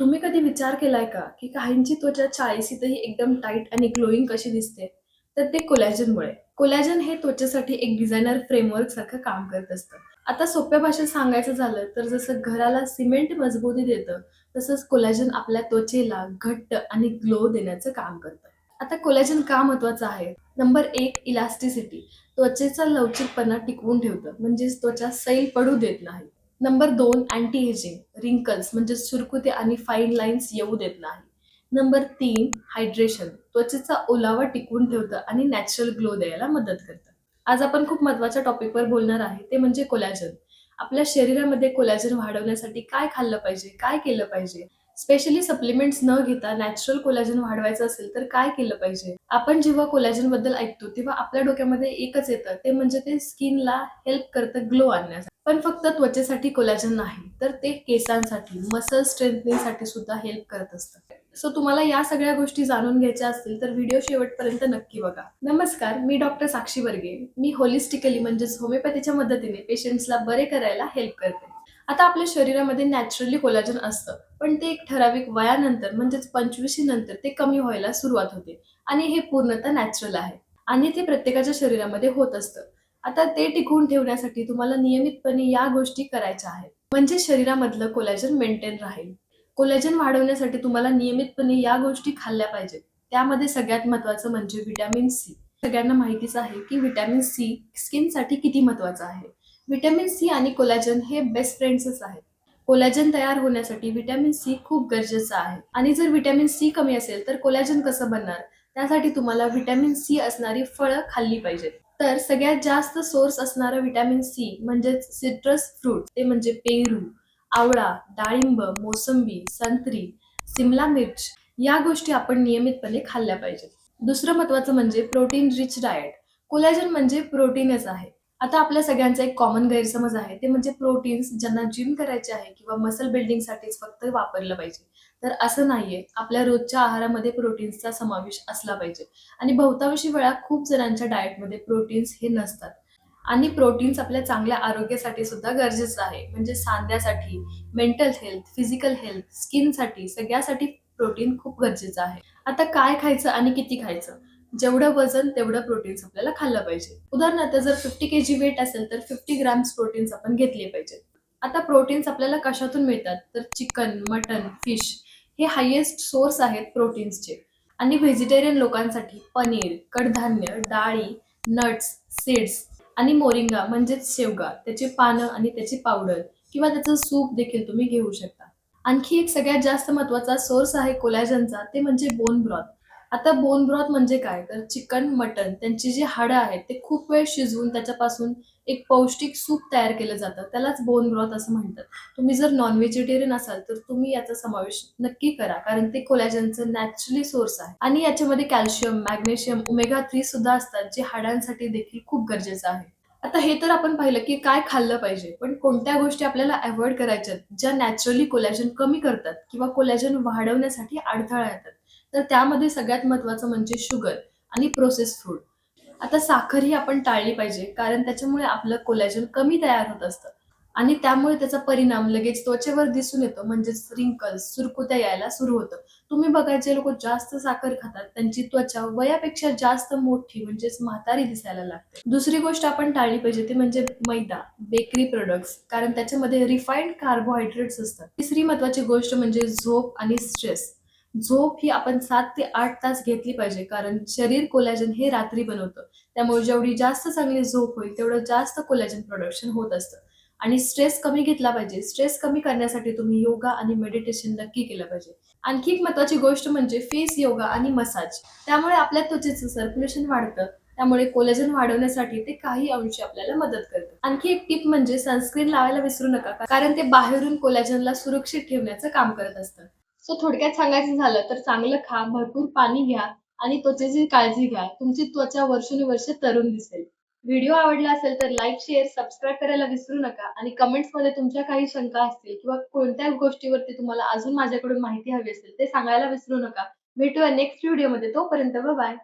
तुम्ही कधी विचार केलाय का, की काहींची त्वचा चाळीसीतही एकदम टाईट आणि ग्लोईंग कशी दिसते? तर ते कोलॅजनमुळे. कोलॅजन हे त्वचेसाठी एक डिझायनर फ्रेमवर्क सारखं काम करत असतं. आता सोप्या भाषेत सांगायचं झालं तर जसं घराला सिमेंट मजबूती देतं, तसंच कोलॅजन आपल्या त्वचेला घट्ट आणि ग्लो देण्याचं काम करतं. आता कोलॅजन का महत्वाचं आहे? नंबर एक इलास्टिसिटी. त्वचेचा लवचिकपणा टिकवून ठेवतं, म्हणजेच त्वचा सैल पडू देत नाही. नंबर दोन अँटी एजिंग. रिंकल्स म्हणजे सुरकुते आणि फाईन लाईन्स येऊ देत नाही. नंबर तीन हायड्रेशन. त्वचेचा ओलावा टिकवून ठेवतं आणि नॅचरल ग्लो द्यायला मदत करतं. आज आपण खूप महत्त्वाच्या टॉपिकवर बोलणार आहे ते म्हणजे कोलॅजन. आपल्या शरीरामध्ये कोलॅजन वाढवण्यासाठी काय खाल्लं पाहिजे, काय केलं पाहिजे? स्पेशली सप्लिमेंट्स न घेता नॅचरल कोलॅजन वाढवायचं असेल तर काय केलं पाहिजे? आपण जेव्हा कोलॅजनबद्दल ऐकतो तेव्हा आपल्या डोक्यामध्ये एकच येतं ते म्हणजे ते स्किनला हेल्प करतं ग्लो आणण्यासाठी. पण फक्त त्वचेसाठी कोलॅजन नाही तर ते केसांसाठी, मसल स्ट्रेंथनिंगसाठी सुद्धा हेल्प करत असतं. सो तुम्हाला या सगळ्या गोष्टी जाणून घ्यायच्या असतील तर व्हिडिओ शेवटपर्यंत नक्की बघा. नमस्कार, मी डॉक्टर साक्षी बर्गे मी होलिस्टिकली म्हणजेच होमिओपॅथीच्या मदतीने पेशंट्सला बरे करायला हेल्प करते. आता आपल्या शरीरामध्ये नॅचरली कोलाजन असतं, पण ते एक ठराविक वयानंतर म्हणजेच पंचवीशी नंतर ते कमी व्हायला सुरुवात होते आणि हे पूर्णतः नॅचरल आहे आणि ते प्रत्येकाच्या शरीरामध्ये होत असतं. आता ते टिकवून ठेवण्यासाठी तुम्हाला नियमितपणे या गोष्टी करायच्या आहेत. म्हणजे शरीरामधलं कोलॅजन मेंटेन राहील. कोलॅजन वाढवण्यासाठी तुम्हाला नियमितपणे या गोष्टी खाल्ल्या पाहिजेत. त्यामध्ये सगळ्यात महत्वाचं म्हणजे व्हिटॅमिन सी. सगळ्यांना माहितीच आहे की व्हिटॅमिन सी स्किनसाठी किती महत्वाचं आहे. व्हिटॅमिन सी आणि कोलॅजन हे बेस्ट फ्रेंड्सच आहेत. कोलॅजन तयार होण्यासाठी व्हिटॅमिन सी खूप गरजेचं आहे आणि जर व्हिटॅमिन सी कमी असेल तर कोलॅजन कसं बनणार? त्यासाठी तुम्हाला व्हिटॅमिन सी असणारी फळं खाल्ली पाहिजेत. तर सगळ्यात जास्त सोर्स असणारं व्हिटॅमिन सी म्हणजेच सिट्रस फ्रूट ते म्हणजे पेरू, आवळा, डाळिंब, मोसंबी, संत्री, सिमला मिर्च या गोष्टी आपण नियमितपणे खाल्ल्या पाहिजेत. दुसरं महत्वाचं म्हणजे प्रोटीन रिच डाएट. कोलॅजन म्हणजे प्रोटीनच आहे. आता आपल्या सगळ्यांचा एक कॉमन गैरसमज आहे ते म्हणजे प्रोटीन्स ज्यांना जिम करायचे आहे किंवा मसल बिल्डिंगसाठीच फक्त वापरलं पाहिजे. तर असं नाहीये. आपल्या रोजच्या आहारामध्ये प्रोटीन्सचा समावेश असला पाहिजे आणि बहुतांशी वेळा खूप जणांच्या डाएटमध्ये प्रोटीन्स हे नसतात आणि प्रोटीन्स आपल्या चांगल्या आरोग्यासाठी सुद्धा गरजेचं आहे. म्हणजे सांध्यासाठी, मेंटल हेल्थ, फिजिकल हेल्थ, स्किनसाठी सगळ्यासाठी प्रोटीन खूप गरजेचं आहे. आता काय खायचं आणि किती खायचं? जेवढं वजन तेवढं प्रोटीन्स आपल्याला खाल्लं पाहिजे. उदाहरणार्थ जर फिफ्टी केजी वेट असेल तर फिफ्टी ग्रॅम्स प्रोटीन्स आपण घेतले पाहिजेत. आता प्रोटीन्स आपल्याला कशातून मिळतात? तर चिकन, मटन, फिश हे हायेस्ट सोर्स आहेत प्रोटीन्सचे आणि व्हेजिटेरियन लोकांसाठी पनीर, कडधान्य, डाळी, नट्स, सीड्स आणि मोरिंगा म्हणजेच शेवगा, त्याची पानं आणि त्याची पावडर किंवा त्याचं सूप देखील तुम्ही घेऊ शकता. आणखी एक सगळ्यात जास्त महत्त्वाचा सोर्स आहे कोलॅजनचा ते म्हणजे बोन ब्रॉथ. आता बोन ब्रॉथ म्हणजे काय? तर चिकन, मटन त्यांची जी हाडं आहेत ते खूप वेळ शिजवून त्याच्यापासून एक पौष्टिक सूप तयार केलं जातं. त्यालाच बोन ब्रॉथ असं म्हणतात. तुम्ही जर नॉन व्हेजिटेरियन असाल तर तुम्ही याचा समावेश नक्की करा कारण ते कोलॅजनचं नॅचरली सोर्स आहे आणि याच्यामध्ये कॅल्शियम, मॅग्नेशियम, ओमेगा थ्री सुद्धा असतात जे हाडांसाठी देखील खूप गरजेचं आहे. आता हे तर आपण पाहिलं की काय खाल्लं पाहिजे, पण कोणत्या गोष्टी आपल्याला अवॉइड करायच्यात ज्या नॅचरली कोलॅजन कमी करतात किंवा कोलॅजन वाढवण्यासाठी अडथळा येतात. तर त्यामध्ये सगळ्यात महत्वाचं म्हणजे शुगर आणि प्रोसेस फूड. आता साखर ही आपण टाळली पाहिजे कारण त्याच्यामुळे आपलं कोलॅजन कमी तयार होत असतं आणि त्यामुळे त्याचा परिणाम लगेच त्वचेवर दिसून येतो म्हणजेच रिंकल्स, सुरकुत्या यायला सुरू होतं. तुम्ही बघा जे लोक जास्त साखर खातात त्यांची त्वचा वयापेक्षा जास्त मोठी म्हणजेच म्हातारी दिसायला लागते. दुसरी गोष्ट आपण टाळली पाहिजे ती म्हणजे मैदा, बेकरी प्रोडक्ट्स कारण त्याच्यामध्ये रिफाइंड कार्बोहायड्रेट्स असतात. तिसरी महत्वाची गोष्ट म्हणजे झोप आणि स्ट्रेस. झोप ही आपण सात ते आठ तास घेतली पाहिजे कारण शरीर कोलॅजन हे रात्री बनवतं. त्यामुळे जेवढी जास्त चांगली झोप होईल तेवढं जास्त कोलॅजन प्रोडक्शन होत असतं आणि स्ट्रेस कमी घेतला पाहिजे. स्ट्रेस कमी करण्यासाठी तुम्ही योगा आणि मेडिटेशन नक्की केलं पाहिजे. आणखी एक महत्वाची गोष्ट म्हणजे फेस योगा आणि मसाज. त्यामुळे आपल्या त्वचेचं सर्क्युलेशन वाढतं. त्यामुळे कोलॅजन वाढवण्यासाठी ते काही अंशी आपल्याला मदत करतं. आणखी एक टिप म्हणजे सनस्क्रीन लावायला विसरू नका कारण ते बाहेरून कोलॅजनला सुरक्षित ठेवण्याचं काम करत असतं. सो थोडक्यात सांगायचं झालं तर चांगलं खा, भरपूर पाणी घ्या आणि त्वचेची काळजी घ्या. तुमची त्वचा वर्षानुवर्षे तरुण दिसेल. व्हिडिओ आवडला असेल तर लाईक, शेअर, सबस्क्राईब करायला विसरू नका आणि कमेंट्समध्ये तुमच्या काही शंका असतील किंवा कोणत्या गोष्टीवरती तुम्हाला अजून माझ्याकडून माहिती हवी असेल ते सांगायला विसरू नका. भेटूया नेक्स्ट व्हिडिओमध्ये. तोपर्यंत बाय.